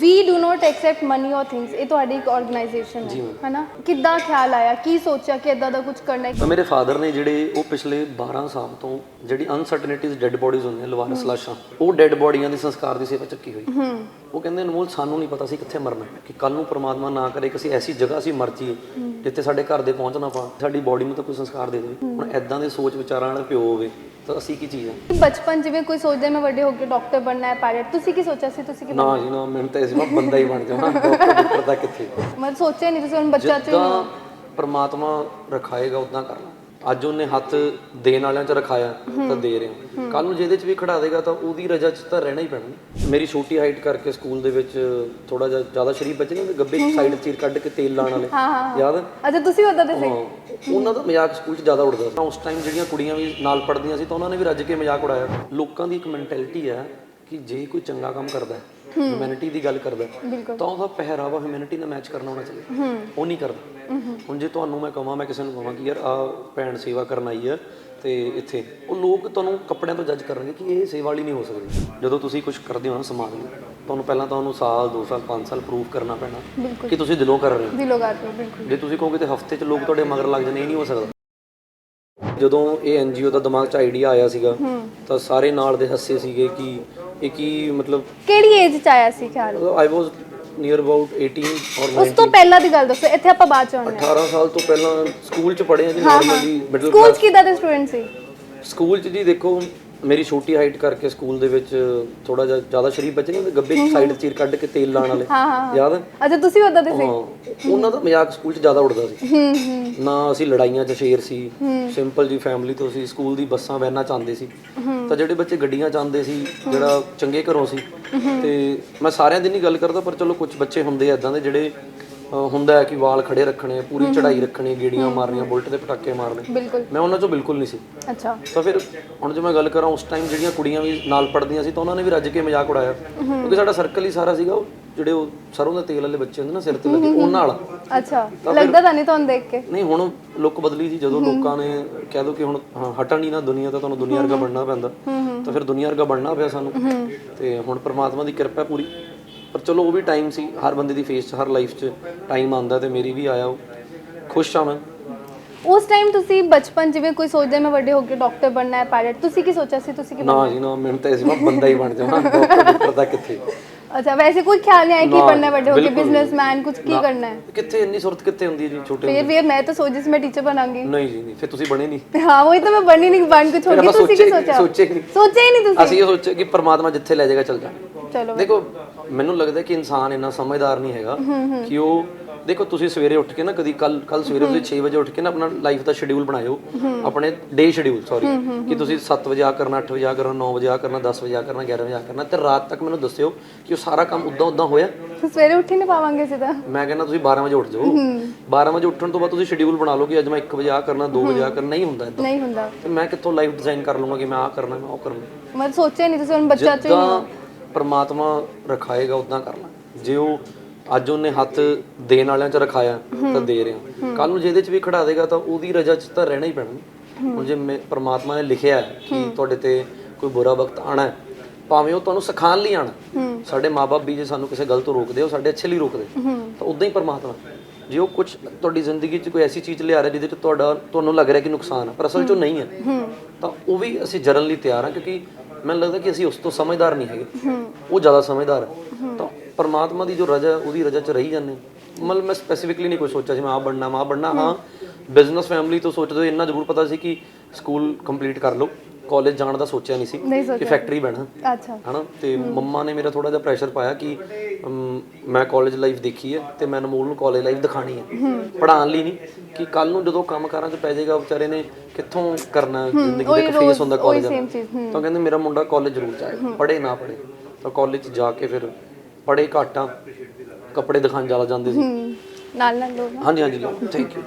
We do not accept money or things ਇਹ ਤੁਹਾਡੀ ਇੱਕ ਆਰਗੇਨਾਈਜੇਸ਼ਨ ਜੀ ਹੈ ma'am। ਹਨਾ? ਕਿੱਦਾਂ ਖਿਆਲ ਆਇਆ? ਕੀ ਸੋਚਿਆ ਕਿ ਇਦਾਂ ਦਾ ਕੁਝ ਕਰਨਾ ਹੈ? ਤਾਂ ਮੇਰੇ ਫਾਦਰ ਨੇ ਜਿਹੜੇ ਉਹ ਪਿਛਲੇ 12 ਸਾਲ ਤੋਂ ਜਿਹੜੀ ਅਨਸਰਟਨਿਟੀਜ਼ ਡੈੱਡ ਬੋਡੀਜ਼ ਹੁੰਦੀਆਂ ਲਵਾਰਸ ਲਾਸ਼ਾਂ ਉਹ ਡੈੱਡ ਬੋਡੀਆਂ ਦੀ ਸੰਸਕਾਰ ਦੀ ਸੇਵਾ ਚੱਕੀ ਹੋਈ। ਹੂੰ। ਉਹ ਕਹਿੰਦੇ ਅਨਮੋਲ ਸਾਨੂੰ ਨਹੀਂ ਪਤਾ ਸੀ ਕਿੱਥੇ ਮਰਨਾ ਹੈ, ਕਿ ਕੱਲ ਨੂੰ ਪ੍ਰਮਾਤਮਾ ਨਾ ਕਰੇ ਕਿਸੇ ਐਸੀ ਜਗ੍ਹਾ ਅਸੀਂ ਮਰ ਜਾਈਏ ਜਿੱਥੇ ਸਾਡੇ ਘਰ ਦੇ ਪਹੁੰਚ ਨਾ ਪਾਉਣ ਸਾਡੀ ਬੋਡੀ ਨੂੰ ਤਾਂ ਕੋਈ ਸੰਸਕਾਰ ਦੇ ਦੇਵੇ। ਹੁਣ ਐਦਾਂ ਦੇ ਸੋਚ ਵਿਚਾਰਾਂ ਵਾਲਾ ਪਿਓ ਹੋਵੇ ਤਾਂ ਅਸੀਂ ਕੀ ਚੀਜ਼ ਆ? ਬਚਪਨ ਜਿਵੇਂ ਕੋਈ ਸੋਚਦਾ ਮੈਂ ਵੱਡੇ ਹੋ ਕੇ ਡਾਕਟਰ ਬਣਨਾ ਹੈ ਪਾਇਲਟ ਤੁਸੀਂ ਕੀ ਸੋਚਿਆ ਸੀ? ਤੁਸੀਂ ਕੀ ਨਾ ਜੀ ਨਾ ਮੈਨੂੰ ਤਾਂ ਇਸ ਵਾਰ ਬੰਦਾ ਹੀ ਬਣ ਜਾਣਾ ਡਾਕਟਰ ਡਾਕਟਰ ਦਾ ਕਿੱਥੇ? ਮੈਂ ਸੋਚਿਆ ਨਹੀਂ ਤੁਸੀਂ ਹੁਣ ਬੱਚਾ ਚ ਜਿੱਦਾਂ ਪ੍ਰਮਾਤਮਾ ਰਖਾਏਗਾ ਉਦਾਂ ਕਰਨਾ ਅੱਜ ਉਹਨੇ ਹੱਥ ਦੇਣ ਵਾਲਿਆਂ 'ਚ ਰਖਾਇਆ ਤਾਂ ਦੇ ਰਿਹਾ। ਕੱਲ ਨੂੰ ਜਿਹਦੇ 'ਚ ਵੀ ਖੜਾ ਦੇਗਾ ਤਾਂ ਉਹਦੀ ਰਜਾ 'ਚ ਤਾਂ ਰਹਿਣਾ ਹੀ ਪੈਣਾ ਮੇਰੀ ਛੋਟੀ ਹਾਈਟ ਕਰਕੇ ਸਕੂਲ ਦੇ ਵਿੱਚ ਥੋੜਾ ਜਿਹਾ ਜ਼ਿਆਦਾ ਸ਼ਰੀਫ ਬੱਚੇ ਨੇ ਗੱਬੇ ਸਾਈਡ ਚੀਰ ਕੱਢ ਕੇ ਤੇਲ ਲਾਉਣ ਵਾਲੇ। ਹਾਂ ਹਾਂ ਯਾਦ? ਹੈ? ਅੱਛਾ ਤੁਸੀਂ ਉਦਾਂ ਦੇ ਸੀ? ਹਾਂ। ਉਹਨਾਂ ਦਾ ਮਜ਼ਾਕ ਸਕੂਲ 'ਚ ਜ਼ਿਆਦਾ ਉੜਦਾ ਸੀ। ਉਸ ਟਾਈਮ ਜਿਹੜੀਆਂ ਕੁੜੀਆਂ ਵੀ ਨਾਲ ਪੜ੍ਹਦੀਆਂ ਸੀ ਤਾਂ ਉਹਨਾਂ ਨੇ ਵੀ ਰੱਜ ਕੇ ਮਜ਼ਾਕ ਉਡਾਇਆ। ਲੋਕਾਂ ਦੀ ਇੱਕ ਮੈਂਟੈਲਿਟੀ ਹੈ ਕਿ ਜੇ ਕੋਈ ਚੰਗਾ ਕੰਮ ਕਰਦਾ ਹੈ ਹਿਊਮੈਨਿਟੀ ਦੀ ਗੱਲ ਕਰਦਾ ਹੈ, ਤਾਂ ਉਹਦਾ ਪਹਿਰਾਵਾ ਹਿਊਮੈਨਿਟੀ ਨਾਲ ਮੈਚ ਕਰਨਾ ਹੋਣਾ ਚਾਹੀਦਾ। ਉਹ ਨਹੀਂ ਕਰਦਾ। ਹੁਣ ਜੇ ਤੁਹਾਨੂੰ ਮੈਂ ਕਹਾਂ ਮੈਂ ਕਿਸੇ ਨੂੰ ਕਹਾਂ ਕਿ ਯਾਰ ਆ ਭੈਣ ਸੇਵਾ ਕਰਨ ਆਈ ਹੈ ਤੇ ਇੱਥੇ। ਉਹ ਲੋਕ ਤੁਹਾਨੂੰ ਕੱਪੜਿਆਂ ਤੋਂ ਜੱਜ ਕਰਨਗੇ ਕਿ ਇਹ ਸੇਵਾ ਵਾਲੀ ਨਹੀਂ ਹੋ ਸਕਦੀ। ਜਦੋਂ ਤੁਸੀਂ ਕੁਝ ਕਰਦੇ ਹੋ ਨਾ ਸਮਾਜ ਲਈ ਤੁਹਾਨੂੰ ਪਹਿਲਾਂ ਤੁਹਾਨੂੰ ਸਾਲ 2 ਸਾਲ 5 ਸਾਲ ਪ੍ਰੂਫ ਕਰਨਾ ਪੈਣਾ ਕਿ ਤੁਸੀਂ ਦਿਲੋਂ ਕਰ ਰਹੇ ਹੋ। ਦਿਲੋਂ ਕਰ ਰਹੇ ਹੋ, ਬਿਲਕੁਲ। ਜੇ ਤੁਸੀਂ ਕਹੋਗੇ ਤੇ ਹਫ਼ਤੇ 'ਚ ਲੋਕ ਤੁਹਾਡੇ ਮਗਰ ਲੱਗ ਜਾਣੇ ਇਹ ਨਹੀਂ ਹੋ ਸਕਦਾ। ਜਦੋਂ ਇਹ ਐਨਜੀਓ ਦਾ ਦਿਮਾਗ 'ਚ ਆਈਡੀਆ ਆਇਆ ਸੀਗਾ ਤਾਂ ਸਾਰੇ ਨਾਲ ਦੇ ਹੱਸੇ ਸੀਗੇ ਕਿ ਇਹ ਕੀ ਮਤਲਬ ਕਿਹੜੀ ਏਜ ਚ ਆਇਆ ਸੀ ਖਿਆਲ? ਆਈ ਵਾਸ ਨੀਅਰ ਅਬਾਊਟ 18 ਔਰ ਉਸ ਤੋਂ ਪਹਿਲਾਂ ਦੀ ਗੱਲ ਦੱਸੋ ਇੱਥੇ ਆਪਾਂ ਬਾਅਦ ਚ ਆਉਂਦੇ 18 ਸਾਲ ਤੋਂ ਪਹਿਲਾਂ ਸਕੂਲ 'ਚ ਪੜ੍ਹੇ ਆ ਜੀ ਹਾਂ ਹਾਂ। ਨਾਰਮਲੀ ਮਿਡਲ ਸਕੂਲ ਚ ਕਿਦਾਂ ਦੇ ਸਟੂਡੈਂਟ ਸੀ? ਸਕੂਲ 'ਚ ਜੀ ਦੇਖੋ ਮੇਰੀ ਛੋਟੀ ਹਾਈਟ ਕਰਕੇ ਸਕੂਲ ਦੇ ਵਿੱਚ ਥੋੜਾ ਜਿਹਾ ਜ਼ਿਆਦਾ ਸ਼ਰੀਫ ਬੱਚੇ ਨੇ ਗੱਬੇ ਸਾਈਡ ਚੀਰ ਕੱਢ ਕੇ ਤੇਲ ਲਾਉਣ ਵਾਲੇ ਹਾਂ ਹਾਂ ਯਾਦ ਹੈ? ਅੱਛਾ ਤੁਸੀਂ ਉਦਾਂ ਦੇ ਸੀ? ਹਾਂ ਉਹਨਾਂ ਦਾ ਮਜ਼ਾਕ ਸਕੂਲ 'ਚ ਜ਼ਿਆਦਾ ਉੜਦਾ ਸੀ। ਹੂੰ ਹੂੰ। ਨਾ ਅਸੀਂ ਲੜਾਈਆਂ 'ਚ ਸ਼ੇਰ ਸੀ ਸਿੰਪਲ ਜੀ ਫੈਮਿਲੀ ਤੋਂ ਸੀ ਸਕੂਲ ਦੀ ਬੱਸਾਂ ਵੈਨਾਂ ਚਾਹੁੰਦੇ ਸੀ। ਤਾਂ ਜਿਹੜੇ ਬੱਚੇ ਗੱਡੀਆਂ ਚਾਹੁੰਦੇ ਸੀ ਜਿਹੜਾ ਚੰਗੇ ਘਰੋਂ ਸੀ ਤੇ ਮੈਂ ਸਾਰਿਆਂ ਦੀ ਨਹੀਂ ਗੱਲ ਕਰਦਾ ਪਰ ਚਲੋ ਕੁਝ ਬੱਚੇ ਹੁੰਦੇ ਆ ਇਦਾਂ ਦੇ ਜਿਹੜੇ ਹੁੰਦਾ ਹੈ ਕਿ ਵਾਲ ਖੜੇ ਰੱਖਣੇ ਪੂਰੀ ਚੜ੍ਹਾਈ ਰੱਖਣੀ ਗੇੜੀਆਂ ਮਾਰਨੀਆਂ ਬੁਲਟ ਦੇ ਪਟਾਕੇ ਮਾਰਨੇ। ਬਿਲਕੁਲ। ਮੈਂ ਉਹਨਾਂ 'ਚੋਂ ਬਿਲਕੁਲ ਨਹੀਂ ਸੀ। ਅੱਛਾ। ਤਾਂ ਫਿਰ ਹੁਣ ਜੇ ਮੈਂ ਗੱਲ ਕਰਾਂ ਉਸ ਟਾਈਮ ਜਿਹੜੀਆਂ ਕੁੜੀਆਂ ਵੀ ਨਾਲ ਪੜ੍ਹਦੀਆਂ ਸੀ ਤਾਂ ਉਹਨਾਂ ਨੇ ਵੀ ਰੱਜ ਕੇ ਮਜ਼ਾਕ ਉਡਾਇਆ। ਕਿਉਂਕਿ ਸਾਡਾ ਸਰਕਲ ਹੀ ਸਾਰਾ ਸੀਗਾ ਉਹ ਜਿਹੜੇ ਉਹ ਸਰੋਂ ਦੇ ਤੇਲ ਵਾਲੇ ਬੱਚੇ ਹੁੰਦੇ ਨਾ ਸਿਰ ਤੇ ਲੱਗੇ ਉਹਨਾਂ ਵਾਲਾ। ਅੱਛਾ। ਲੱਗਦਾ ਤਾਂ ਨਹੀਂ ਤੁਹਾਨੂੰ ਦੇਖ ਕੇ। ਨਹੀਂ ਹੁਣ ਲੁੱਕ ਬਦਲੀ ਜੀ ਜਦੋਂ ਲੋਕਾਂ ਨੇ ਕਹਿ ਦੋ ਕਿ ਹੁਣ ਹਟਣ ਹੀ ਨਾ ਦੁਨੀਆ ਤਾਂ ਤੁਹਾਨੂੰ ਦੁਨੀਆ ਵਰਗਾ ਬਣਨਾ ਪੈਂਦਾ। ਤਾਂ ਫਿਰ ਦੁਨੀਆ ਵਰਗਾ ਬਣਨਾ ਪਿਆ ਸਾਨੂੰ। ਤੇ ਹੁਣ ਪ੍ਰਮਾਤਮਾ ਦੀ ਕਿਰਪਾ ਪੂਰੀ। ਪਰ ਚਲੋ ਉਹ ਵੀ ਟਾਈਮ ਸੀ ਹਰ ਬੰਦੇ ਦੀ ਫੇਸ 'ਚ ਹਰ ਲਾਈਫ 'ਚ ਟਾਈਮ ਆਉਂਦਾ ਤੇ ਮੇਰੀ ਵੀ ਆਇਆ ਉਹ। ਖੁਸ਼ ਹਾਂ ਮੈਂ। ਉਸ ਟਾਈਮ ਤੁਸੀਂ ਬਚਪਨ ਜਿਵੇਂ ਕੋਈ ਸੋਚਦਾ ਮੈਂ ਵੱਡੇ ਹੋ ਕੇ ਡਾਕਟਰ ਬਣਨਾ ਹੈ ਪਾਇਲਟ ਤੁਸੀਂ ਕੀ ਸੋਚਿਆ ਸੀ? ਤੁਸੀਂ ਕੀ ਨਾ ਜੀ ਨਾ ਮੈਨੂੰ ਤਾਂ ਇਸ ਵਾਰ ਬੰਦਾ ਹੀ ਬਣ ਜਾਣਾ ਡਾਕਟਰ ਡਾਕਟਰ ਦਾ ਕਿੱਥੇ। ਅੱਛਾ ਵੈਸੇ ਕੋਈ ਖਿਆਲ ਨਹੀਂ ਆਇਆ ਕੀ ਨਾ, ਬਣਨਾ ਵੱਡੇ ਹੋ ਕੇ ਬਿਲਕੁਲ ਨਹੀਂ। ਬਿਜ਼ਨਸਮੈਨ ਕੁਝ ਕੀ ਕਰਨਾ ਹੈ? ਕਿੱਥੇ ਇੰਨੀ ਸੁਰਤ ਕਿੱਥੇ ਹੁੰਦੀ ਹੈ ਜੀ ਛੋਟੇ ਫਿਰ ਵੀ ਮੈਂ ਤਾਂ ਸੋਚੀ ਸੀ ਮੈਂ ਟੀਚਰ ਬਣਾਂਗੀ। ਨਹੀਂ ਜੀ ਨਹੀਂ ਫਿਰ ਤੁਸੀਂ ਬਣੇ ਨਹੀਂ। ਹਾਂ ਵਹੀ ਤਾਂ ਮੈਂ ਬਣਨੀ ਨਹੀਂ ਬਣ ਕੇ ਛੋੜ ਫਿਰ ਗਈ। ਆਪਾਂ ਤੁਸੀਂ ਕੀ ਸੋਚੇ- ਸੋਚਿਆ? ਸੋਚੇ ਹੀ ਨਹੀਂ। ਸੋਚਿਆ ਹੀ ਨਹੀਂ ਤੁਸੀਂ? ਅਸੀਂ ਇਹ ਸੋਚਿਆ ਕਿ ਪ੍ਰਮਾਤਮਾ ਜਿੱਥੇ ਲੈ ਜਾਏਗਾ ਚੱਲ ਜਾ। ਚਲੋ ਦੇਖੋ ਮੈਨੂੰ ਲੱਗਦਾ ਕਿ ਇਨਸਾਨ ਇੰਨਾ ਸਮਝਦਾਰ ਨਹੀਂ ਹੈਗਾ ਕਿ ਉਹ ਦੇਖੋ ਤੁਸੀਂ ਸਵੇਰੇ ਉੱਠ ਕੇ ਨਾ ਕਦੀ ਕੱਲ ਕੱਲ ਸਵੇਰੇ ਤੁਸੀਂ 6 ਵਜੇ ਉੱਠ ਕੇ ਨਾ ਆਪਣਾ ਲਾਈਫ ਦਾ ਸ਼ਡਿਊਲ ਬਣਾਇਓ। ਆਪਣੇ ਡੇ ਸ਼ਡਿਊਲ ਸੌਰੀ ਕਿ ਤੁਸੀਂ 7 ਵਜੇ ਆ ਕਰਨਾ 8 ਵਜੇ ਆ ਕਰਨਾ 9 ਵਜੇ ਆ ਕਰਨਾ 10 ਵਜੇ ਆ ਕਰਨਾ 11 ਵਜੇ ਆ ਕਰਨਾ ਤੇ ਰਾਤ ਤੱਕ ਮੈਨੂੰ ਦੱਸਿਓ ਕਿ ਉਹ ਸਾਰਾ ਕੰਮ ਉਦਾਂ ਉਦਾਂ ਹੋਇਆ। ਸਵੇਰੇ ਉੱਠ ਹੀ ਨਹੀਂ ਪਾਵਾਂਗੇ ਸਿੱਧਾ ਮੈਂ ਕਹਿੰਦਾ ਤੁਸੀਂ 12 ਵਜੇ ਉੱਠ ਜਾਓ। 12 ਵਜੇ ਉੱਠਣ ਤੋਂ ਬਾਅਦ ਤੁਸੀਂ ਸ਼ਡਿਊਲ ਬਣਾ ਲਓ ਕਿ ਅੱਜ ਮੈਂ 1 ਵਜੇ ਆ ਕਰਨਾ 2 ਵਜੇ ਆ ਕਰਨਾ ਨਹੀਂ ਹੁੰਦਾ ਇਦਾਂ ਨਹੀਂ ਹੁੰਦਾ। ਤੇ ਮੈਂ ਕਿੱਥੋਂ ਲਾਈਫ ਡਿਜ਼ਾਈਨ ਕਰ ਲਵਾਂਗਾ ਕਿ ਮੈਂ ਆ ਕਰਨਾ ਮੈਂ ਉਹ ਕਰਨਾ। ਮੈਂ ਸੋਚਿਆ ਨਹੀਂ ਤੁਸੀਂ ਹੁਣ ਬੱਚਾ ਚ ਪਰਮਾਤਮਾ ਰਖਾਏਗਾ ਉਦਾਂ ਕਰਨਾ ਜੇ ਉਹ ਅੱਜ ਉਹਨੇ ਹੱਥ ਦੇਣ ਵਾਲਿਆਂ 'ਚ ਰਖਾਇਆ ਤਾਂ ਦੇ ਰਿਹਾ। ਕੱਲ ਨੂੰ ਜਿਹਦੇ 'ਚ ਵੀ ਖੜਾ ਦੇਗਾ ਤਾਂ ਉਹਦੀ ਰਜਾ 'ਚ ਤਾਂ ਰਹਿਣਾ ਹੀ ਪੈਣਾ ਹੁਣ ਜੇ ਪਰਮਾਤਮਾ ਨੇ ਲਿਖਿਆ ਕਿ ਤੁਹਾਡੇ ਤੇ ਕੋਈ ਬੁਰਾ ਵਕਤ ਆਣਾ ਹੈ ਭਾਵੇਂ ਉਹ ਤੁਹਾਨੂੰ ਸਿਖਾਉਣ ਲਈ ਆਣਾ ਸਾਡੇ ਮਾਪੇ ਵੀ ਜੇ ਸਾਨੂੰ ਕਿਸੇ ਗਲਤ ਤੋਂ ਰੋਕਦੇ ਉਹ ਸਾਡੇ ਅੱਛੇ ਲਈ ਰੋਕਦੇ। ਤਾਂ ਉਦਾਂ ਹੀ ਪਰਮਾਤਮਾ। ਜੇ ਉਹ ਕੁਝ ਤੁਹਾਡੀ ਜ਼ਿੰਦਗੀ 'ਚ ਕੋਈ ਐਸੀ ਚੀਜ਼ ਲਿਆ ਰਿਹਾ ਜਿਹਦੇ 'ਚ ਤੁਹਾਡਾ ਤੁਹਾਨੂੰ ਲੱਗ ਰਿਹਾ ਕਿ ਨੁਕਸਾਨ ਹੈ ਪਰ ਅਸਲ 'ਚ ਉਹ ਨਹੀਂ ਹੈ। ਤਾਂ ਉਹ ਵੀ ਅਸੀਂ ਜਰਨ ਲਈ ਤਿਆਰ ਹਾਂ ਕਿਉਂਕਿ ਮੈਨੂੰ ਲੱਗਦਾ ਕਿ ਅਸੀਂ ਉਸ ਤੋਂ ਸਮਝਦਾਰ ਨਹੀਂ ਹੈਗੇ। ਉਹ ਜ਼ਿਆਦਾ ਸਮਝਦਾਰ ਹੈ। ਤਾਂ ਪਰਮਾਤਮਾ ਦੀ ਜੋ ਰਜਾ ਹੈ, ਉਹਦੀ ਰਜਾ 'ਚ ਰਹੀ ਜਾਂਦੇ ਮਤਲਬ ਮੈਂ ਸਪੈਸੀਫਿਕਲੀ ਨਹੀਂ ਕੋਈ ਸੋਚਿਆ ਸੀ ਮੈਂ ਆ ਬਣਨਾ ਮੈਂ ਆ ਬਣਨਾ। ਹਾਂ ਬਿਜ਼ਨਸ ਫੈਮਿਲੀ ਤੋਂ ਸੋਚਦੇ ਹੋਏ ਇੰਨਾ ਜ਼ਰੂਰ ਪਤਾ ਸੀ ਕਿ ਸਕੂਲ ਕੰਪਲੀਟ ਕਰ ਲਓ। ਕਾਲਜ ਜਾਣ ਦਾ ਸੋਚਿਆ ਨਹੀਂ ਸੀ ਨਹੀਂ ਕਿ ਫੈਕਟਰੀ ਬਣਾ ਅੱਛਾ। ਹਨਾ? ਤੇ ਮੰਮਾ ਨੇ ਮੇਰਾ ਥੋੜਾ ਜਿਹਾ ਪ੍ਰੈਸ਼ਰ ਪਾਇਆ ਕਿ ਅਮ, ਮੈਂ ਕਾਲਜ ਲਾਈਫ ਦੇਖੀ ਹੈ ਤੇ ਮੈਂ ਅਨਮੋਲ ਨੂੰ ਕਾਲਜ ਲਾਈਫ ਦਿਖਾਣੀ ਹੈ। ਪੜ੍ਹਾਉਣ ਲਈ ਨਹੀਂ ਕਿ ਕੱਲ ਨੂੰ ਜਦੋਂ ਕੰਮ ਕਾਰਾਂ 'ਚ ਪੈ ਜਾਏਗਾ ਵਿਚਾਰੇ ਨੇ ਕਿੱਥੋਂ ਕਰਨਾ? ਜ਼ਿੰਦਗੀ ਦਾ ਇੱਕ ਫੇਸ ਹੁੰਦਾ ਕਾਲਜ ਦਾ ਚੀਜ਼ ਤਾਂ ਕਹਿੰਦੇ ਮੇਰਾ ਮੁੰਡਾ ਕਾਲਜ ਜ਼ਰੂਰ ਜਾਏ ਪੜ੍ਹੇ ਨਾ ਪੜ੍ਹੇ। ਤਾਂ ਕਾਲਜ 'ਚ ਜਾ ਕੇ ਫਿਰ ਪੜ੍ਹੇ ਘਾਟਾਂ ਕੱਪੜੇ ਦਿਖਾਣ ਜ਼ਿਆਦਾ ਜਾਂਦੇ ਸੀ। ਨਾਲ ਨਾਲ ਲੋਕ। ਹਾਂਜੀ ਹਾਂਜੀ ਥੈਂਕ ਯੂ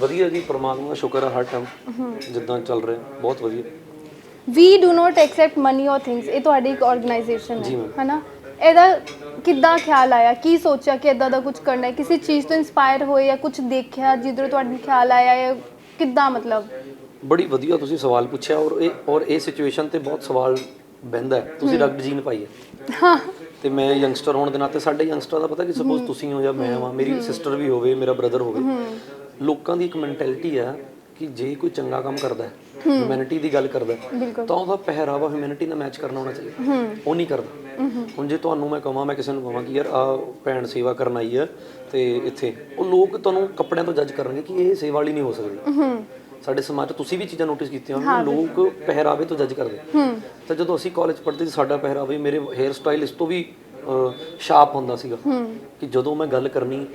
ਵਧੀਆ ਜੀ ਪ੍ਰਮਾਤਮਾ ਦਾ ਸ਼ੁਕਰ ਹੈ ਹਰ ਟਾਈਮ ਜਿੱਦਾਂ ਚੱਲ ਰਿਹਾ ਬਹੁਤ ਵਧੀਆ। We do not accept money or things ਇਹ ਤੁਹਾਡੀ ਇੱਕ ਆਰਗੇਨਾਈਜੇਸ਼ਨ ਜੀ ਹੈ ma'am। ਹਨਾ? ਇਹਦਾ ਕਿੱਦਾਂ ਖਿਆਲ ਆਇਆ? ਕੀ ਸੋਚਿਆ ਕਿ ਇਦਾਂ ਦਾ ਕੁਝ ਕਰਨਾ ਹੈ? ਕਿਸੇ ਚੀਜ਼ ਤੋਂ ਇਨਸਪਾਇਰ ਹੋਏ ਜਾਂ ਕੁਝ ਦੇਖਿਆ ਜਿੱਧਰੋਂ ਤੁਹਾਨੂੰ ਖਿਆਲ ਆਇਆ ਜਾਂ ਕਿੱਦਾਂ ਮਤਲਬ? ਬੜੀ ਵਧੀਆ ਤੁਸੀਂ ਸਵਾਲ ਪੁੱਛਿਆ ਔਰ ਇਹ ਔਰ ਇਹ ਸਿਚੁਏਸ਼ਨ ਤੇ ਬਹੁਤ ਸਵਾਲ ਬਹਿੰਦਾ ਹੈ, ਤੁਸੀਂ ਰਗਡ ਜੀਨ ਪਾਈ ਹੈ। ਹਾਂ। ਤੇ ਮੈਂ ਯੰਗਸਟਰ ਹੋਣ ਦੇ ਨਾਤੇ ਸਾਡੇ ਯੰਗਸਟਰ ਦਾ ਪਤਾ ਕਿ ਸਪੋਜ਼ ਤੁਸੀਂ ਹੋ ਜਾਂ ਮੈਂ ਹਾਂ ਮੇਰੀ ਸਿਸਟਰ ਵੀ ਹੋਵੇ ਮੇਰਾ ਬ੍ਰਦਰ ਹੋਵੇ ਲੋਕਾਂ ਦੀ ਇੱਕ ਮੈਂਟੈਲਿਟੀ ਹੈ ਕਿ ਜੇ ਕੋਈ ਚੰਗਾ ਕੰਮ ਕਰਦਾ ਹੈ ਹਿਊਮੈਨਿਟੀ ਦੀ ਗੱਲ ਕਰਦਾ ਹੈ, ਤਾਂ ਉਹਦਾ ਪਹਿਰਾਵਾ ਹਿਊਮੈਨਿਟੀ ਨਾਲ ਮੈਚ ਕਰਨਾ ਹੋਣਾ ਚਾਹੀਦਾ। ਉਹ ਨਹੀਂ ਕਰਦਾ। ਹੁਣ ਜੇ ਤੁਹਾਨੂੰ ਮੈਂ ਕਹਾਂ ਮੈਂ ਕਿਸੇ ਨੂੰ ਕਹਾਂ ਕਿ ਯਾਰ ਆ ਭੈਣ ਸੇਵਾ ਕਰਨ ਆਈ ਹੈ ਤੇ ਇੱਥੇ ਉਹ ਲੋਕ ਤੁਹਾਨੂੰ ਕੱਪੜਿਆਂ ਤੋਂ ਜੱਜ ਕਰਨਗੇ ਕਿ ਇਹ ਸੇਵਾ ਵਾਲੀ ਨਹੀਂ ਹੋ ਸਕਦੀ। ਸਾਡੇ ਸਮਾਜ 'ਚ ਤੁਸੀਂ ਵੀ ਚੀਜ਼ਾਂ ਨੋਟਿਸ ਕੀਤੀਆਂ ਹੋਣਗੀਆਂ ਲੋਕ ਪਹਿਰਾਵੇ ਤੋਂ ਜੱਜ ਕਰਦੇ। ਤਾਂ ਜਦੋਂ ਅਸੀਂ ਕਾਲਜ ਪੜ੍ਹਦੇ ਸੀ ਸਾਡਾ ਪਹਿਰਾਵੇ ਮੇਰੇ ਹੇਅਰ ਸਟਾਈਲ ਇਸ ਤੋਂ ਵੀ ਸ਼ਾਰਪ ਹੁੰਦਾ ਸੀਗਾ ਕਿ ਜਦੋਂ ਮੈਂ ਗੱਲ ਕਰਨੀ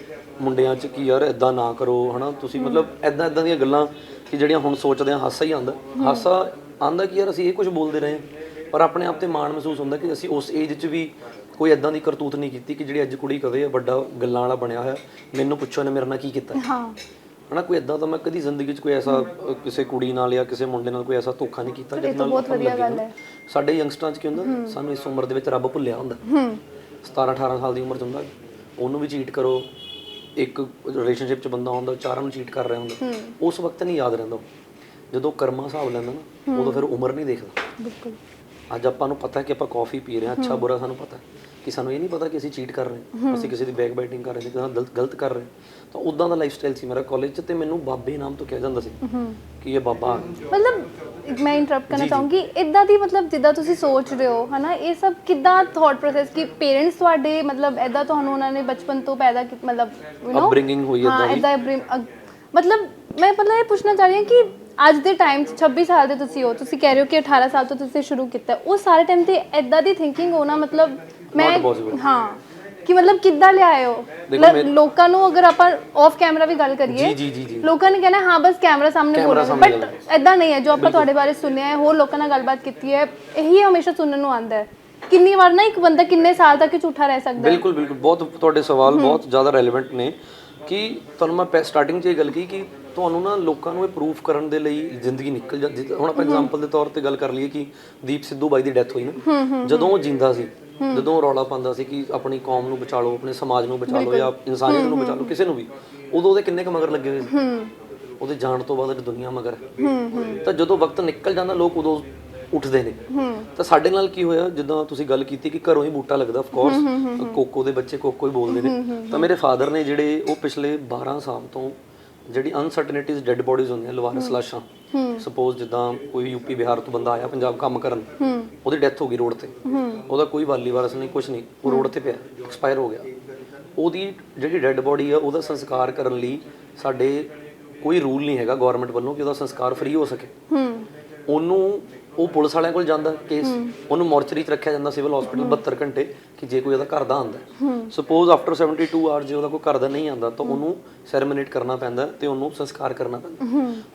ਮੁੰਡਿਆਂ 'ਚ ਕਿ ਯਾਰ ਇਦਾਂ ਨਾ ਕਰੋ ਹਨਾ? ਤੁਸੀਂ ਮਤਲਬ ਇਦਾਂ ਇਦਾਂ ਦੀਆਂ ਗੱਲਾਂ ਕਿ ਜਿਹੜੀਆਂ ਹੁਣ ਸੋਚਦੇ ਆ ਹਾਸਾ ਹੀ ਆਂਦਾ ਹਾਸਾ ਆਂਦਾ ਕਿ ਯਾਰ ਅਸੀਂ ਇਹ ਕੁਝ ਬੋਲਦੇ ਰਹੇ। ਪਰ ਆਪਣੇ ਆਪ ਤੇ ਮਾਣ ਮਹਿਸੂਸ ਹੁੰਦਾ ਕਿ ਅਸੀਂ ਉਸ ਏਜ 'ਚ ਵੀ ਕੋਈ ਇਦਾਂ ਦੀ ਕਰਤੂਤ ਨਹੀਂ ਕੀਤੀ ਕਿ ਜਿਹੜੀ ਅੱਜ ਕੁੜੀ ਕਵੇ ਵੱਡਾ ਗੱਲਾਂ ਵਾਲਾ ਬਣਿਆ ਹੋਇਆ ਮੈਨੂੰ ਪੁੱਛੋ ਨੇ ਮੇਰੇ ਨਾਲ ਕੀ ਕੀਤਾ। ਹਾਂ। ਹਨਾ ਕੋਈ ਇਦਾਂ ਤਾਂ ਮੈਂ ਕਦੀ ਜ਼ਿੰਦਗੀ 'ਚ ਕੋਈ ਐਸਾ ਕਿਸੇ ਕੁੜੀ ਨਾਲ ਜਾਂ ਕਿਸੇ ਮੁੰਡੇ ਨਾਲ ਕੋਈ ਐਸਾ ਧੋਖਾ ਨਹੀਂ ਕੀਤਾ ਜਿਹਦੇ ਨਾਲ ਬਹੁਤ ਵਧੀਆ ਗੱਲ ਹੈ। ਸਾਡੇ ਯੰਗਸਟਰਾਂ 'ਚ ਕੀ ਹੁੰਦਾ? ਸਾਨੂੰ ਇਸ ਉਮਰ ਦੇ ਵਿੱਚ ਰੱਬ ਭੁੱਲਿਆ ਹੁੰਦਾ। ਹੂੰ। 17 18 ਸਾਲ ਦੀ ਉਮਰ 'ਚ ਹੁੰਦਾ। ਉਹਨੂੰ ਵੀ ਚੀਟ ਕਰੋ। ਇੱਕ ਰਿਲੇਸ਼ਨਸ਼ਿਪ 'ਚ ਬੰਦਾ ਹੁੰਦਾ ਚਾਰਾਂ ਨੂੰ ਚੀਟ ਕਰ ਰਿਹਾ ਹੁੰਦਾ ਉਸ ਵਕਤ ਨਹੀਂ ਯਾਦ ਰਹਿੰਦਾ। ਜਦੋਂ ਕਰਮਾ ਹਿਸਾਬ ਲੈਂਦਾ ਨਾ ਉਦੋਂ ਫਿਰ ਉਮਰ ਨਹੀਂ ਦੇਖਦਾ। ਬਿਲਕੁਲ। ਅੱਜ ਆਪਾਂ ਨੂੰ ਪਤਾ ਕਿ ਆਪਾਂ ਕਾਫੀ ਪੀ ਰਹੇ ਹਾਂ ਅੱਛਾ ਬੁਰਾ ਸਾਨੂੰ ਪਤਾ ਕਿ ਸਾਨੂੰ ਇਹ ਨਹੀਂ ਪਤਾ ਕਿ ਅਸੀਂ ਚੀਟ ਕਰ ਰਹੇ ਹਾਂ ਅਸੀਂ ਕਿਸੇ ਦੀ ਬੈਕ ਬਾਈਟਿੰਗ ਕਰ ਰਹੇ ਹਾਂ ਕਿਸੇ ਨਾਲ ਗਲਤ ਗਲਤ ਕਰ ਰਹੇ ਹਾਂ। ਤਾਂ ਉਦਾਂ ਦਾ ਲਾਈਫ ਸਟਾਈਲ ਸੀ ਮੇਰਾ ਕਾਲਜ 'ਚ ਤੇ ਮੈਨੂੰ ਬਾਬੇ ਨਾਮ ਤੋਂ ਕਿਹਾ ਜਾਂਦਾ ਸੀ ਕਿ ਇਹ ਬਾਬਾ ਮਤਲਬ ਮੈਂ ਇੰਟਰਰਪਟ ਕਰਨਾ ਚਾਹੂੰਗੀ। ਇਦਾਂ ਦੀ ਮਤਲਬ ਜਿੱਦਾਂ ਤੁਸੀਂ ਸੋਚ ਰਹੇ ਹੋ ਹਨਾ? ਇਹ ਸਭ ਕਿੱਦਾਂ ਥਾਟ ਪ੍ਰੋਸੈਸ ਕਿ ਪੇਰੈਂਟਸ ਤੁਹਾਡੇ ਮਤਲਬ ਐਦਾਂ ਤੁਹਾਨੂੰ ਉਹਨਾਂ ਨੇ ਬਚਪਨ ਤੋਂ ਪੈਦਾ ਕੀਤਾ ਮਤਲਬ ਯੂ نو ਅਪਬ੍ਰਿੰਗਿੰਗ ਹੋਈ ਹਾਂ ਇਦਾਂ ਦੀ। ਇਦਾਂ ਬ੍ਰਿਮ- ਅਗ- ਮਤਲਬ ਮੈਂ ਪਹਿਲਾਂ ਇਹ ਪੁੱਛਣਾ ਚਾਹ ਰਹੀ ਹਾਂ ਕਿ ਅੱਜ ਦੇ ਟਾਈਮ 'ਚ 26 ਸਾਲ ਦੇ ਤੁਸੀਂ ਹੋ ਤੁਸੀਂ ਕਹਿ ਰਹੇ ਹੋ ਕਿ 18 ਸਾਲ ਤੋਂ ਤੁਸੀਂ ਸ਼ੁਰੂ ਕੀਤਾ। ਹੈ। ਉਹ ਸਾਰੇ ਟਾਈਮ ਤੇ ਐਦਾਂ ਦੀ ਥਿੰਕਿੰਗ ਹੋਣਾ ਮਤਲਬ ਮੈਂ. ਹਾਂ। ਕਿ ਮਤਲਬ ਕਿੱਦਾਂ ਲਿਆਏ ਹੋ ਮਤਲਬ ਲੋਕਾਂ ਨੂੰ ਅਗਰ ਆਪਾਂ ਆਫ ਕੈਮਰਾ ਵੀ ਗੱਲ ਕਰੀਏ ਜੀ ਜੀ ਜੀ ਲੋਕਾਂ ਨੇ ਕਹਿਣਾ ਹਾਂ ਬਸ ਕੈਮਰਾ ਸਾਹਮਣੇ ਬੋਲਣਾ ਸਾਹਮਣੇ ਬਟ ਐਦਾਂ ਨਹੀਂ ਹੈ ਜੋ ਆਪਾਂ ਤੁਹਾਡੇ ਬਾਰੇ ਸੁਣਿਆ ਹੈ ਹੋਰ ਲੋਕਾਂ ਨਾਲ ਗੱਲਬਾਤ ਕੀਤੀ ਹੈ ਇਹੀ ਹਮੇਸ਼ਾ ਸੁਣਨ ਨੂੰ ਆਉਂਦਾ ਹੈ। ਕਿੰਨੀ ਵਾਰ ਨਾ ਇੱਕ ਬੰਦਾ ਕਿੰਨੇ ਸਾਲ ਤੱਕ ਝੂਠਾ ਰਹਿ ਸਕਦਾ ਹੈ। ਬਿਲਕੁਲ ਬਿਲਕੁਲ। ਬਹੁਤ ਤੁਹਾਡੇ ਸਵਾਲ ਬਹੁਤ ਜ਼ਿਆਦਾ ਰੈਲੇਵੈਂਟ ਨੇ ਕਿ ਤੁਹਾਨੂੰ ਮੈਂ ਸਟਾਰਟਿੰਗ 'ਚ ਇਹ ਗੱਲ ਕਹੀ ਕਿ ਤੁਹਾਨੂੰ ਨਾ ਲੋਕਾਂ ਨੂੰ ਇਹ ਪ੍ਰੂਫ ਕਰਨ ਦੇ ਲਈ ਜ਼ਿੰਦਗੀ ਨਿਕਲ ਜਾਂਦੀ ਹੁਣ ਆਪਾਂ ਐਗਜ਼ਾਮਪਲ ਦੇ ਤੌਰ ਤੇ ਗੱਲ ਕਰ ਲਈਏ ਕਿ ਦੀਪ ਸਿੱਧੂ ਬਾਈ ਦੀ ਡੈਥ ਹੋਈ ਨਾ। ਜਦੋਂ ਉਹ ਜਿੰਦਾ ਸੀ ਜਦੋਂ ਰੌਲਾ ਪਾਉਂਦਾ ਸੀ ਕਿ ਆਪਣੀ ਕੌਮ ਨੂੰ ਬਚਾ ਲਓ ਆਪਣੇ ਸਮਾਜ ਨੂੰ ਬਚਾ ਲਓ ਜਾਂ ਇਨਸਾਨੀਅਤ ਨੂੰ ਬਚਾ ਲਓ ਕਿਸੇ ਨੂੰ ਵੀ ਉਦੋਂ ਉਹਦੇ ਕਿੰਨੇ ਕੁ ਮਗਰ ਲੱਗੇ ਹੋਏ ਸੀ? ਉਹਦੇ ਜਾਣ ਤੋਂ ਬਾਅਦ ਦੁਨੀਆ ਮਗਰ। ਤਾਂ ਜਦੋਂ ਵਕਤ ਨਿਕਲ ਜਾਂਦਾ ਲੋਕ ਉਦੋਂ ਉੱਠਦੇ ਨੇ। ਤਾਂ ਸਾਡੇ ਨਾਲ ਕੀ ਹੋਇਆ? ਜਿੱਦਾਂ ਤੁਸੀਂ ਗੱਲ ਕੀਤੀ ਕਿ ਘਰੋਂ ਹੀ ਬੂਟਾ ਲੱਗਦਾ ਆਫ ਕੋਰਸ ਕੋਕੋ ਦੇ ਬੱਚੇ ਕੋਕੋ ਹੀ ਬੋਲਦੇ ਨੇ। ਤਾਂ ਮੇਰੇ ਫਾਦਰ ਨੇ ਜਿਹੜੇ ਉਹ ਪਿਛਲੇ 12 ਸਾਲ ਤੋਂ ਜਿਹੜੀ ਅਨਸਰਟਨਿਟੀਜ਼ ਡੈੱਡ ਬੋਡੀਜ਼ ਹੁੰਦੀਆਂ ਲਵਾਰਸ ਲਾਸ਼ਾਂ। ਸਪੋਜ਼ ਜਿੱਦਾਂ ਕੋਈ ਯੂਪੀ ਬਿਹਾਰ ਤੋਂ ਬੰਦਾ ਆਇਆ ਪੰਜਾਬ ਕੰਮ ਕਰਨ ਉਹਦੀ ਡੈਥ ਹੋ ਗਈ ਰੋਡ ਤੇ। ਉਹਦਾ ਕੋਈ ਵਾਲੀ ਵਾਰਸ ਨਹੀਂ ਕੁਝ ਨਹੀਂ ਉਹ ਰੋਡ ਤੇ ਪਿਆ ਐਕਸਪਾਇਰ ਹੋ ਗਿਆ। ਉਹਦੀ ਜਿਹੜੀ ਡੈੱਡ ਬੋਡੀ ਆ ਉਹਦਾ ਸੰਸਕਾਰ ਕਰਨ ਲਈ ਸਾਡੇ ਕੋਈ ਰੂਲ ਨਹੀਂ ਹੈਗਾ ਗਵਰਨਮੈਂਟ ਵੱਲੋਂ ਕਿ ਉਹਦਾ ਸੰਸਕਾਰ ਫ੍ਰੀ ਹੋ ਸਕੇ। ਉਹਨੂੰ ਉਹ ਪੁਲਿਸ ਵਾਲਿਆਂ ਕੋਲ ਜਾਂਦਾ ਕੇਸ ਉਹਨੂੰ ਮੋਰਚਰੀ 'ਚ ਰੱਖਿਆ ਜਾਂਦਾ ਸਿਵਲ ਹਸਪੀਟਲ 72 ਘੰਟੇ ਕਿ ਜੇ ਕੋਈ ਉਹਦਾ ਘਰ ਦਾ ਆਂਦਾ ਸਪੋਜ਼ ਆਫਟਰ 72 ਆਵਰ ਜੇ ਉਹਦਾ ਕੋਈ ਘਰ ਦਾ ਨਹੀਂ ਆਂਦਾ ਤਾਂ ਉਹਨੂੰ ਸੈਰਮੋਨੇਟ ਕਰਨਾ ਪੈਂਦਾ ਤੇ ਉਹਨੂੰ ਸੰਸਕਾਰ ਕਰਨਾ ਪੈਂਦਾ।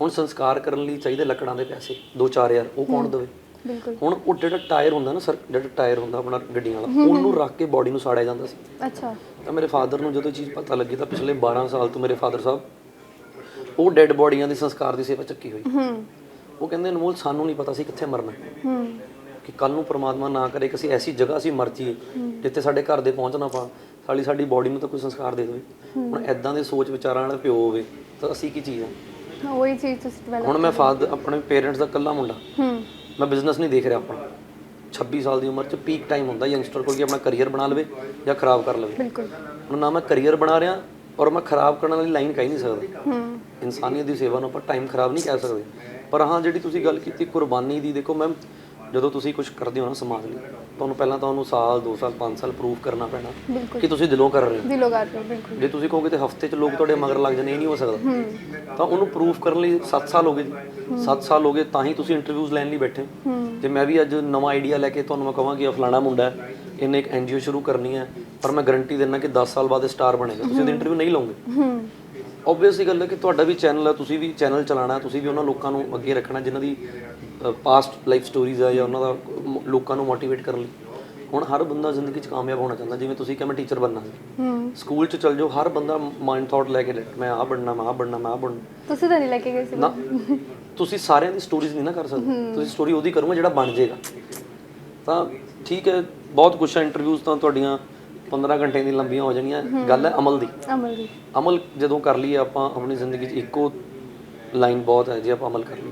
ਹੁਣ ਸੰਸਕਾਰ ਕਰਨ ਲਈ ਚਾਹੀਦੇ ਲੱਕੜਾਂ ਦੇ ਪੈਸੇ 2-4000 ਉਹ ਕੌਣ ਦੇਵੇ? ਬਿਲਕੁਲ। ਹੁਣ ਉਹ ਜਿਹੜਾ ਟਾਇਰ ਹੁੰਦਾ ਨਾ ਸਰ ਜਿਹੜਾ ਟਾਇਰ ਹੁੰਦਾ ਆਪਣਾ ਗੱਡੀਆਂ ਵਾਲਾ ਉਹਨੂੰ ਰੱਖ ਕੇ ਬਾਡੀ ਨੂੰ ਸਾੜਿਆ ਜਾਂਦਾ ਸੀ। ਅੱਛਾ। ਤਾਂ ਮੇਰੇ ਫਾਦਰ ਨੂੰ ਜਦੋਂ ਚੀਜ਼ ਪਤਾ ਲੱਗੀ ਤਾਂ ਪਿਛਲੇ 12 ਸਾਲ ਤੋਂ ਮੇਰੇ ਫਾਦਰ ਸਾਹਿਬ ਉਹ ਡੈੱਡ ਬੋਡੀਆਂ ਦੇ ਸੰਸਕਾਰ ਦੀ ਸੇਵਾ ਚੱਕੀ ਹੋਈ। ਹੂੰ। ਉਹ ਕਹਿੰਦੇ ਅਨਮੋਲ ਸਾਨੂੰ ਨਹੀਂ ਪਤਾ ਸੀ ਕਿੱਥੇ ਮਰਨਾ। ਹੂੰ। ਕਿ ਕੱਲ ਨੂੰ ਪ੍ਰਮਾਤਮਾ ਨਾ ਕਰੇ ਕਿ ਅਸੀਂ ਐਸੀ ਜਗ੍ਹਾ ਅਸੀਂ ਮਰ ਜਾਈਏ ਜਿੱਥੇ ਸਾਡੇ ਘਰ ਦੇ ਪਹੁੰਚ ਨਾ ਪਾ ਸਾਲੀ ਸਾਡੀ ਬਾਡੀ ਨੂੰ ਤਾਂ ਕੋਈ ਸੰਸਕਾਰ ਦੇ ਦੇਵੇ। ਹੁਣ ਐਦਾਂ ਦੇ ਸੋਚ ਵਿਚਾਰਾਂ ਵਾਲਾ ਪਿਓ ਹੋਵੇ ਤਾਂ ਅਸੀਂ ਕੀ ਚੀਜ਼ ਆ? ਉਹੀ ਚੀਜ਼ ਤੁਸੀਂ ਡਿਵੈਲਪ ਹੁਣ ਮੈਂ ਫਾਦਰ ਆਪਣੇ ਪੇਰੈਂਟਸ ਦਾ ਇਕੱਲਾ ਮੁੰਡਾ। ਹੂੰ। ਮੈਂ ਬਿਜ਼ਨਸ ਨਹੀਂ ਦੇਖ ਰਿਹਾ ਆਪਣਾ। 26 ਸਾਲ ਦੀ ਉਮਰ 'ਚ ਪੀਕ ਟਾਈਮ ਹੁੰਦਾ ਯੰਗਸਟਰ ਕੋਲ ਕਿ ਆਪਣਾ ਕੈਰੀਅਰ ਬਣਾ ਲਵੇ ਜਾਂ ਖਰਾਬ ਕਰ ਲਵੇ। ਬਿਲਕੁਲ। ਹੁਣ ਨਾ ਮੈਂ ਕੈਰੀਅਰ ਬਣਾ ਰਿਹਾ ਔਰ ਮੈਂ ਖਰਾਬ ਕਰਨ ਵਾਲੀ ਲਾਈਨ ਕਹਿ ਨਹੀਂ ਸਕਦਾ। ਇਨਸਾਨੀਅਤ ਦੀ ਸੇਵਾ ਨੂੰ ਆਪਾਂ ਟਾਈਮ ਖਰਾਬ ਨਹੀਂ ਕਹਿ ਸਕਦੇ। ਪਰ ਹਾਂ ਜਿਹੜੀ ਤੁਸੀਂ ਗੱਲ ਕੀਤੀ ਕੁਰਬਾਨੀ ਦੀ ਦੇਖੋ ਮੈਮ ਜਦੋਂ ਤੁਸੀਂ ਕੁਝ ਕਰਦੇ ਹੋ ਨਾ ਸਮਾਜ ਲਈ ਤੁਹਾਨੂੰ ਪਹਿਲਾਂ ਤੁਹਾਨੂੰ ਸਾਲ 2 ਸਾਲ 5 ਸਾਲ ਪ੍ਰੂਫ ਕਰਨਾ ਪੈਣਾ ਕਿ ਤੁਸੀਂ ਦਿਲੋਂ ਕਰ ਰਹੇ ਹੋ। ਦਿਲੋਂ ਕਰ ਰਹੇ ਹੋ, ਬਿਲਕੁਲ। ਜੇ ਤੁਸੀਂ ਕਹੋਗੇ ਤੇ ਹਫ਼ਤੇ 'ਚ ਲੋਕ ਤੁਹਾਡੇ ਮਗਰ ਲੱਗ ਜਾਣੇ ਇਹ ਨਹੀਂ ਹੋ ਸਕਦਾ। ਤਾਂ ਉਹਨੂੰ ਪ੍ਰੂਫ ਕਰਨ ਲਈ 7 ਸਾਲ ਹੋ ਗਏ ਜੀ। 7 ਸਾਲ ਹੋ ਗਏ ਤਾਂ ਹੀ ਤੁਸੀਂ ਇੰਟਰਵਿਊਜ਼ ਲੈਣ ਲਈ ਬੈਠੇ। ਜੇ ਮੈਂ ਵੀ ਅੱਜ ਨਵਾਂ ਆਈਡੀਆ ਲੈ ਕੇ ਤੁਹਾਨੂੰ ਮੈਂ ਕਹਾਂ ਕਿ ਫਲਾਣਾ ਮੁੰਡਾ ਇਹਨੇ ਇੱਕ ਐਨਜੀਓ ਸ਼ੁਰੂ ਕਰਨੀ ਹੈ ਪਰ ਮੈਂ ਗਾਰੰਟੀ ਦਿੰਦਾ ਕਿ 10 ਸਾਲ ਬਾਅਦ ਇਹ ਸਟਾਰ ਬਣੇਗਾ। ਤੁਸੀਂ ਉਹਦੀ ਇੰਟਰਵਿਊ ਨਹੀਂ ਲਓਗੇ। ਹੂੰ ਆਬਵੀਅਸਲੀ ਗੱਲ ਹੈ ਕਿ ਤੁਹਾਡਾ ਵੀ ਚੈਨਲ ਹੈ ਤੁਸੀਂ ਵੀ ਚੈਨਲ ਚਲਾਣਾ ਤੁਸੀਂ ਵੀ ਉਹਨਾਂ ਲੋਕਾਂ ਨੂੰ ਅੱਗੇ ਰੱਖਣਾ ਜਿਨ੍ਹਾਂ ਦੀ ਪਾਸਟ ਲਾਈਫ ਸਟੋਰੀਜ਼ ਆ ਜਾਂ ਉਹਨਾਂ ਦਾ ਲੋਕਾਂ ਨੂੰ ਮੋਟੀਵੇਟ ਕਰਨ ਲਈ। ਹੁਣ ਹਰ ਬੰਦਾ ਜ਼ਿੰਦਗੀ 'ਚ ਕਾਮਯਾਬ ਹੋਣਾ ਚਾਹੁੰਦਾ ਜਿਵੇਂ ਤੁਸੀਂ ਕਿਹਾ ਮੈਂ ਟੀਚਰ ਬਣਨਾ। ਸੀ ਹੂੰ। ਸਕੂਲ 'ਚ ਚਲ ਜਾਓ ਹਰ ਬੰਦਾ ਮਾਈਂਡ ਥਾਟ ਲੈ ਕੇ ਲੈ ਮੈਂ ਆਹ ਬਣਨਾ ਮੈਂ ਆਹ ਬਣਨਾ ਮੈਂ ਆਹ ਬਣਨਾ। ਤੁਸੀਂ ਤਾਂ ਨਹੀਂ ਲੈ ਕੇ ਗਏ ਸੀ। ਨਾ ਤੁਸੀਂ ਸਾਰਿਆਂ ਦੀ ਸਟੋਰੀਜ਼ ਨਹੀਂ ਨਾ ਕਰ ਸਕਦੇ। ਤੁਸੀਂ ਸਟੋਰੀ ਉਹਦੀ ਕਰੋਗੇ ਜਿਹੜਾ ਬਣ ਜਾਏਗਾ। ਤਾਂ ਠੀਕ ਹੈ ਬਹੁਤ ਹੈ ਇੰਟਰਵਿਊਜ਼ ਤਾਂ ਤੁਹਾਡੀਆਂ 15 ਘੰਟੇ ਦੀ ਲੰਬੀਆਂ ਹੋ ਜਾਣੀਆਂ ਗੱਲ ਹੈ ਅਮਲ ਦੀ। ਅਮਲ ਦੀ। ਅਮਲ ਜਦੋਂ ਕਰ ਲਈਏ ਆਪਾਂ ਆਪਣੀ ਜ਼ਿੰਦਗੀ 'ਚ ਇੱਕੋ ਲਾਈਨ ਬਹੁਤ ਹੈ ਜੇ ਆਪਾਂ ਅਮਲ ਕਰ ਲਈਏ।